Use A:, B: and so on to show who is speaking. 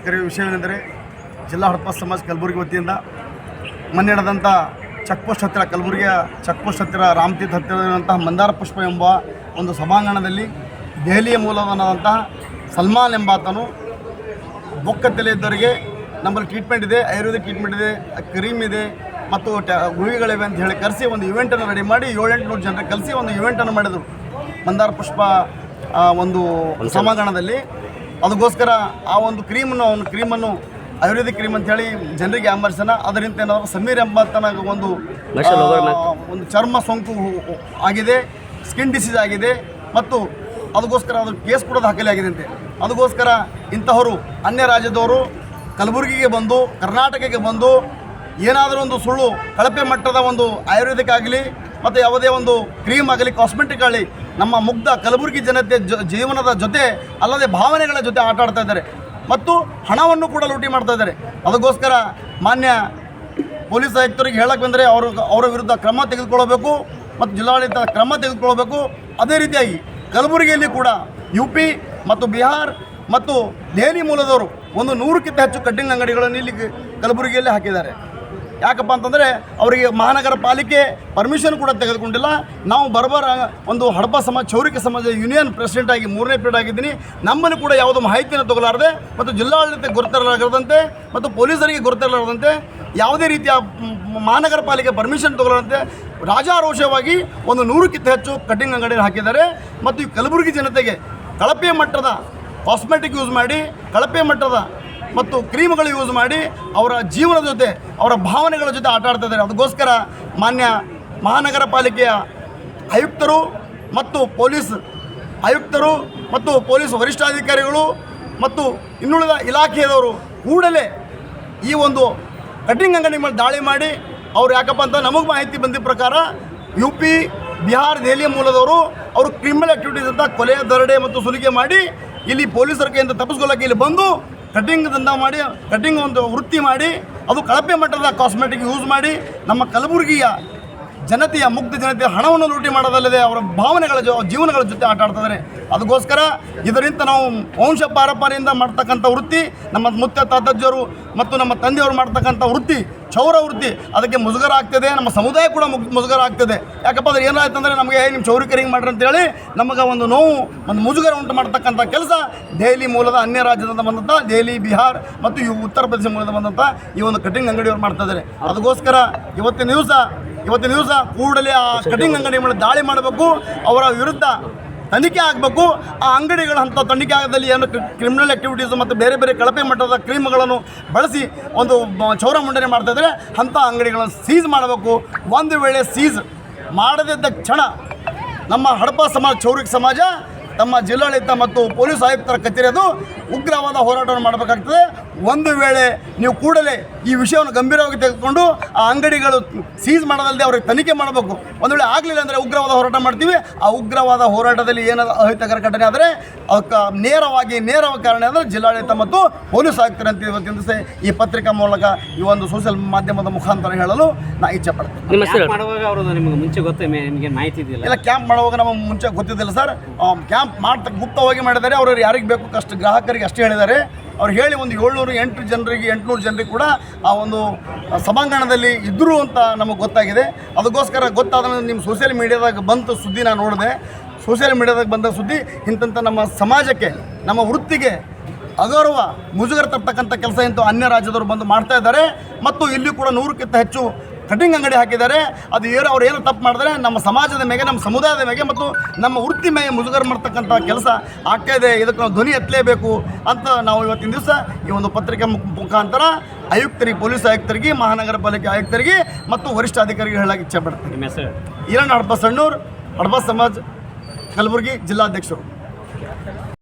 A: ಕರೆಯುವ ವಿಷಯವೇನೆಂದರೆ ಜಿಲ್ಲಾ ಹಡಪ ಸಮಾಜ ಕಲಬುರಗಿ ವತಿಯಿಂದ ಮೊನ್ನೆ ನಡೆದಂಥ ಚೆಕ್ಪೋಸ್ಟ್ ಹತ್ತಿರ ಕಲಬುರಗಿಯ ಚೆಕ್ಪೋಸ್ಟ್ ಹತ್ತಿರ ರಾಮತೀರ್ಥ ಹತ್ತಿರದಂತಹ ಮಂದಾರ ಪುಷ್ಪ ಎಂಬ ಒಂದು ಸಭಾಂಗಣದಲ್ಲಿ ದೆಹಲಿಯ ಮೂಲವನಾದಂತಹ ಸಲ್ಮಾನ್ ಎಂಬಾತನು ಬೊಕ್ಕ ತಲೆ ಇದ್ದವರಿಗೆ ನಮ್ಮಲ್ಲಿ ಟ್ರೀಟ್ಮೆಂಟ್ ಇದೆ ಆಯುರ್ವೇದಿಕ್ ಟ್ರೀಟ್ಮೆಂಟ್ ಇದೆ ಕ್ರೀಮ್ ಇದೆ ಮತ್ತು ಟ ಗುಳಿಗೆಗಳಿವೆ ಅಂತ ಹೇಳಿ ಕರೆಸಿ ಒಂದು ಇವೆಂಟನ್ನು ರೆಡಿ ಮಾಡಿ ಏಳೆಂಟು ನೂರು ಜನರಿಗೆ ಕಲಿಸಿ ಒಂದು ಇವೆಂಟನ್ನು ಮಾಡಿದರು. ಮಂದಾರ ಪುಷ್ಪ ಒಂದು ಸಮಾಗಮದಲ್ಲಿ ಅದಕ್ಕೋಸ್ಕರ ಆ ಒಂದು ಕ್ರೀಮನ್ನು ಒಂದು ಕ್ರೀಮನ್ನು ಆಯುರ್ವೇದಿಕ್ ಕ್ರೀಮ್ ಅಂತ ಹೇಳಿ ಜನರಿಗೆ ಆಂಬರಿಸನ ಅದರಿಂದ ಏನಾದರೂ ಸಮೀರ್ ಎಂಬತನ ಒಂದು ಒಂದು ಚರ್ಮ ಸೋಂಕು ಆಗಿದೆ ಸ್ಕಿನ್ ಡಿಸೀಸ್ ಆಗಿದೆ ಮತ್ತು ಅದಕ್ಕೋಸ್ಕರ ಅದು ಕೇಸ್ ಕೂಡ ದಾಖಲೆ ಆಗಿದೆ ಅಂತೆ. ಅದಕ್ಕೋಸ್ಕರ ಇಂತಹವರು ಅನ್ಯ ರಾಜ್ಯದವರು ಕಲಬುರಗಿಗೆ ಬಂದು ಕರ್ನಾಟಕಕ್ಕೆ ಬಂದು ಏನಾದರೂ ಒಂದು ಸುಳ್ಳು ಕಳಪೆ ಮಟ್ಟದ ಒಂದು ಆಯುರ್ವೇದಿಕ್ ಆಗಲಿ ಮತ್ತು ಯಾವುದೇ ಒಂದು ಕ್ರೀಮ್ ಆಗಲಿ ಕಾಸ್ಮೆಟಿಕ್ ಆಗಲಿ, ನಮ್ಮ ಮುಗ್ಧ ಕಲಬುರಗಿ ಜನತೆ ಜೀವನದ ಜೊತೆ ಅಲ್ಲದೆ ಭಾವನೆಗಳ ಜೊತೆ ಆಟ ಆಡ್ತಾ ಇದ್ದಾರೆ. ಮತ್ತು ಹಣವನ್ನು ಕೂಡ ಲೂಟಿ ಮಾಡ್ತಾ ಇದ್ದಾರೆ. ಅದಕ್ಕೋಸ್ಕರ ಮಾನ್ಯ ಪೊಲೀಸ್ ಆಯುಕ್ತರಿಗೆ ಹೇಳಕ್ಕೆ ಬಂದರೆ ಅವರು, ಅವರ ವಿರುದ್ಧ ಕ್ರಮ ತೆಗೆದುಕೊಳ್ಳಬೇಕು ಮತ್ತು ಜಿಲ್ಲಾಡಳಿತ ಕ್ರಮ ತೆಗೆದುಕೊಳ್ಳಬೇಕು. ಅದೇ ರೀತಿಯಾಗಿ ಕಲಬುರಗಿಯಲ್ಲಿ ಕೂಡ ಯು ಪಿ ಮತ್ತು ಬಿಹಾರ್ ಮತ್ತು ದೆಹಲಿ ಮೂಲದವರು ಒಂದು ನೂರಕ್ಕಿಂತ ಹೆಚ್ಚು ಕಟ್ಟಿಂಗ್ ಅಂಗಡಿಗಳನ್ನು ಇಲ್ಲಿ ಕಲಬುರಗಿಯಲ್ಲಿ ಹಾಕಿದ್ದಾರೆ. ಯಾಕಪ್ಪ ಅಂತಂದರೆ ಅವರಿಗೆ ಮಹಾನಗರ ಪಾಲಿಕೆ ಪರ್ಮಿಷನ್ ಕೂಡ ತೆಗೆದುಕೊಂಡಿಲ್ಲ. ನಾವು ಬರಬರ ಒಂದು ಹಡಪ ಸಮಾಜ, ಚೌರಿಕ ಸಮಾಜ ಯೂನಿಯನ್ ಪ್ರೆಸಿಡೆಂಟ್ ಆಗಿ ಮೂರನೇ ಪೀರಿಯಡ್ ಆಗಿದ್ದೀನಿ. ನಮ್ಮನ್ನು ಕೂಡ ಯಾವುದೋ ಮಾಹಿತಿಯನ್ನು ತಗೊಲಾರದೆ ಮತ್ತು ಜಿಲ್ಲಾಡಳಿತ ಗುರುತಿರಲಾಗದಂತೆ ಮತ್ತು ಪೊಲೀಸರಿಗೆ ಗುರುತಿರಲಾರದಂತೆ ಯಾವುದೇ ರೀತಿಯ ಮಹಾನಗರ ಪಾಲಿಕೆ ಪರ್ಮಿಷನ್ ತಗೊಳ್ಳದಂತೆ ರಾಜಾರೋಷವಾಗಿ ಒಂದು ನೂರಕ್ಕಿಂತ ಹೆಚ್ಚು ಕಟಿಂಗ್ ಅಂಗಡಿಯಲ್ಲಿ ಹಾಕಿದ್ದಾರೆ. ಮತ್ತು ಈ ಕಲಬುರಗಿ ಜನತೆಗೆ ಕಳಪೆ ಮಟ್ಟದ ಕಾಸ್ಮೆಟಿಕ್ ಯೂಸ್ ಮಾಡಿ, ಕಳಪೆ ಮಟ್ಟದ ಮತ್ತು ಕ್ರೀಮ್ಗಳು ಯೂಸ್ ಮಾಡಿ ಅವರ ಜೀವನದ ಜೊತೆ, ಅವರ ಭಾವನೆಗಳ ಜೊತೆ ಆಟ ಆಡ್ತಾ ಇದ್ದಾರೆ. ಅದಕ್ಕೋಸ್ಕರ ಮಾನ್ಯ ಮಹಾನಗರ ಪಾಲಿಕೆಯ ಆಯುಕ್ತರು ಮತ್ತು ಪೊಲೀಸ್ ಆಯುಕ್ತರು ಮತ್ತು ಪೊಲೀಸ್ ವರಿಷ್ಠಾಧಿಕಾರಿಗಳು ಮತ್ತು ಇನ್ನುಳಿದ ಇಲಾಖೆಯವರು ಕೂಡಲೇ ಈ ಒಂದು ಕಟಿಂಗ್ ಅಂಗಡಿ ಮೇಲೆ ದಾಳಿ ಮಾಡಿ ಅವ್ರು ಯಾಕಪ್ಪ ಅಂತ ನಮಗೆ ಮಾಹಿತಿ ಬಂದಿದ್ದ ಪ್ರಕಾರ ಯು ಪಿ ಬಿಹಾರ್ ದೆಹಲಿಯ ಮೂಲದವರು ಅವರು ಕ್ರಿಮಿನಲ್ ಆಕ್ಟಿವಿಟೀಸ್ ಅಂತ ಕೊಲೆಯ ದರಡೆ ಮತ್ತು ಸುಲಿಗೆ ಮಾಡಿ ಇಲ್ಲಿ ಪೊಲೀಸರ ಕೈಯಿಂದ ತಪ್ಪಿಸ್ಕೊಳ್ಳೋಕೆ ಇಲ್ಲಿ ಬಂದು ಕಟಿಂಗ್ ದಂಧ ಮಾಡಿ, ಕಟಿಂಗ್ ಒಂದು ವೃತ್ತಿ ಮಾಡಿ, ಅದು ಕಳಪೆ ಮಟ್ಟದ ಕಾಸ್ಮೆಟಿಕ್ ಯೂಸ್ ಮಾಡಿ, ನಮ್ಮ ಕಲಬುರಗಿಯ ಜನತೆಯ ಮುಗ್ಧ ಜನತೆಯ ಹಣವನ್ನು ಲೂಟಿ ಮಾಡೋದಲ್ಲದೆ ಅವರ ಭಾವನೆಗಳ ಜೊ, ಜೀವನಗಳ ಜೊತೆ ಆಟ ಆಡ್ತಿದ್ದಾರೆ. ಅದಕ್ಕೋಸ್ಕರ ಇದರಿಂದ ನಾವು ವಂಶ ಪಾರಂಪರ್ಯದಿಂದ ಮಾಡ್ತಕ್ಕಂಥ ವೃತ್ತಿ, ನಮ್ಮ ಮುತ್ತ ತಾತಜ್ಜರು ಮತ್ತು ನಮ್ಮ ತಂದೆಯವರು ಮಾಡ್ತಕ್ಕಂಥ ವೃತ್ತಿ ಚೌರ ವೃತ್ತಿ, ಅದಕ್ಕೆ ಮುಜುಗರ ಆಗ್ತದೆ. ನಮ್ಮ ಸಮುದಾಯ ಕೂಡ ಮುಜುಗರ ಆಗ್ತದೆ. ಯಾಕಪ್ಪ ಅಂದ್ರೆ ಏನಾಯ್ತು ಅಂದರೆ ನಮಗೆ ನಿಮ್ಮ ಚೌರಿಕರಿಗೆ ಹಿಂಗೆ ಮಾಡ್ರಿ ಅಂತೇಳಿ ನಮಗೆ ಒಂದು ನೋವು, ಒಂದು ಮುಜುಗರ ಉಂಟು ಮಾಡ್ತಕ್ಕಂಥ ಕೆಲಸ ದೆಹಲಿ ಮೂಲದ ಅನ್ಯ ರಾಜ್ಯದಿಂದ ಬಂದಂಥ ದೆಹಲಿ, ಬಿಹಾರ್ ಮತ್ತು ಇವು ಉತ್ತರ ಪ್ರದೇಶ ಮೂಲದ ಬಂದಂಥ ಈ ಒಂದು ಕಟಿಂಗ್ ಅಂಗಡಿಯವರು ಮಾಡ್ತಾ ಇದ್ದಾರೆ. ಅದಕ್ಕೋಸ್ಕರ ಇವತ್ತಿನ ದಿವಸ ಇವತ್ತಿನ ದಿವಸ ಕೂಡಲೇ ಆ ಕಟಿಂಗ್ ಅಂಗಡಿ ಮೇಲೆ ದಾಳಿ ಮಾಡಬೇಕು ಅವರ ವಿರುದ್ಧ ತನಿಖೆ ಆಗಬೇಕು. ಆ ಅಂಗಡಿಗಳ ಅಂಥ ತನಿಖೆ ಆಗದಲ್ಲಿ ಏನು ಕ್ರಿಮಿನಲ್ ಆ್ಯಕ್ಟಿವಿಟೀಸ್ ಮತ್ತು ಬೇರೆ ಬೇರೆ ಕಳಪೆ ಮಟ್ಟದ ಕ್ರೀಮ್ಗಳನ್ನು ಬಳಸಿ ಒಂದು ಚೌರ ಮಂಡನೆ ಮಾಡ್ತಾ ಇದ್ದಾರೆ. ಅಂಥ ಅಂಗಡಿಗಳನ್ನು ಸೀಸ್ ಮಾಡಬೇಕು. ಒಂದು ವೇಳೆ ಸೀಸ್ ಮಾಡದಿದ್ದ ಕ್ಷಣ ನಮ್ಮ ಹಡಪ ಸಮಾಜ ಚೌರಿಕ ಸಮಾಜ ತಮ್ಮ ಜಿಲ್ಲಾಡಳಿತ ಮತ್ತು ಪೊಲೀಸ್ ಆಯುಕ್ತರ ಕಚೇರಿಯದು ಉಗ್ರವಾದ ಹೋರಾಟವನ್ನು ಮಾಡಬೇಕಾಗ್ತದೆ. ಒಂದು ವೇಳೆ ನೀವು ಕೂಡಲೇ ಈ ವಿಷಯವನ್ನು ಗಂಭೀರವಾಗಿ ತೆಗೆದುಕೊಂಡು ಆ ಅಂಗಡಿಗಳು ಸೀಸ್ ಮಾಡೋದಲ್ಲದೆ ಅವ್ರಿಗೆ ತನಿಖೆ ಮಾಡಬೇಕು. ಒಂದು ವೇಳೆ ಆಗಲಿಲ್ಲ ಅಂದರೆ ಉಗ್ರವಾದ ಹೋರಾಟ ಮಾಡ್ತೀವಿ. ಆ ಉಗ್ರವಾದ ಹೋರಾಟದಲ್ಲಿ ಏನಾದ ಅಹಿತಕರ ಘಟನೆ ಆದರೆ ನೇರವಾಗಿ ನೇರ ಕಾರಣ ಅಂದರೆ ಜಿಲ್ಲಾಡಳಿತ ಮತ್ತು ಪೊಲೀಸ್ ಆಗ್ತಾರೆ ಅಂತ ದಿವಸ ಈ ಪತ್ರಿಕಾ ಮೂಲಕ ಈ ಒಂದು ಸೋಷಿಯಲ್ ಮಾಧ್ಯಮದ ಮುಖಾಂತರ ಹೇಳಲು ನಾ ಇಚ್ಛೆ ಪಡ್ತೀನಿ.
B: ಕ್ಯಾಂಪ್ ಮಾಡುವಾಗ ಅವರು ನಿಮಗೆ ಮುಂಚೆ ಗೊತ್ತೇ ನಿಮಗೆ ಮಾಹಿತಿ ಇದೆಯಲ್ಲ
A: ಇಲ್ಲ ಕ್ಯಾಂಪ್ ಮಾಡುವಾಗ ನಮಗೆ ಮುಂಚೆ ಗೊತ್ತಿದ್ದಿಲ್ಲ ಸರ್. ಕ್ಯಾಂಪ್ ಮಾಡ್ತಾ ಗುಪ್ತವಾಗಿ ಮಾಡಿದ್ದಾರೆ. ಅವರು ಯಾರಿಗೆ ಬೇಕು ಅಷ್ಟು ಗ್ರಾಹಕರಿಗೆ ಅಷ್ಟೇ ಹೇಳಿದ್ದಾರೆ. ಅವ್ರು ಹೇಳಿ ಒಂದು ಏಳ್ನೂರು, ಎಂಟು ಜನರಿಗೆ, ಎಂಟುನೂರು ಜನರಿಗೆ ಕೂಡ ಆ ಒಂದು ಸಭಾಂಗಣದಲ್ಲಿ ಇದ್ದರು ಅಂತ ನಮಗೆ ಗೊತ್ತಾಗಿದೆ. ಅದಕ್ಕೋಸ್ಕರ ಗೊತ್ತಾದ ನಿಮ್ಮ ಸೋಷಿಯಲ್ ಮೀಡಿಯಾದಾಗ ಬಂತು ಸುದ್ದಿ ನಾನು ನೋಡಿದೆ. ಸೋಷಿಯಲ್ ಮೀಡಿಯಾದಾಗ ಬಂದ ಸುದ್ದಿ ಇಂಥ ನಮ್ಮ ಸಮಾಜಕ್ಕೆ, ನಮ್ಮ ವೃತ್ತಿಗೆ ಅಗೌರವ ಮುಜುಗರ ತರ್ತಕ್ಕಂಥ ಕೆಲಸ ಇಂತೂ ಅನ್ಯ ರಾಜ್ಯದವರು ಬಂದು ಮಾಡ್ತಾ ಇದ್ದಾರೆ. ಮತ್ತು ಇಲ್ಲಿ ಕೂಡ ನೂರಕ್ಕಿಂತ ಹೆಚ್ಚು ಕಟಿಂಗ್ ಅಂಗಡಿ ಹಾಕಿದ್ದಾರೆ. ಅದು ಏನು ಅವ್ರು ಏನು ತಪ್ಪು ಮಾಡಿದ್ರೆ ನಮ್ಮ ಸಮಾಜದ ಮೇಲೆ ನಮ್ಮ ಸಮುದಾಯದ ಮೇಲೆ ಮತ್ತು ನಮ್ಮ ವೃತ್ತಿ ಮೇಲೆ ಮುಜುಗರ ಮಾಡ್ತಕ್ಕಂಥ ಕೆಲಸ ಆಗ್ತಾ ಇದೆ. ಇದಕ್ಕೆ ನಾವು ಧ್ವನಿ ಎತ್ತಲೇಬೇಕು ಅಂತ ನಾವು ಇವತ್ತಿನ ದಿವಸ ಈ ಒಂದು ಪತ್ರಿಕೆ ಮುಖ ಮುಖಾಂತರ ಆಯುಕ್ತರಿಗೆ ಪೊಲೀಸ್ ಆಯುಕ್ತರಿಗೆ ಮಹಾನಗರ ಪಾಲಿಕೆ ಆಯುಕ್ತರಿಗೆ ಮತ್ತು ವರಿಷ್ಠ ಅಧಿಕಾರಿಗಳು ಹೇಳಕ್ಕೆ ಇಚ್ಛೆ ಪಡ್ತೀನಿ. ಈರಣ್ಣ ಹಡಪ ಸಣ್ಣೂರು ಹಡಪ ಸಮಾಜ್ ಕಲಬುರಗಿ ಜಿಲ್ಲಾಧ್ಯಕ್ಷರು.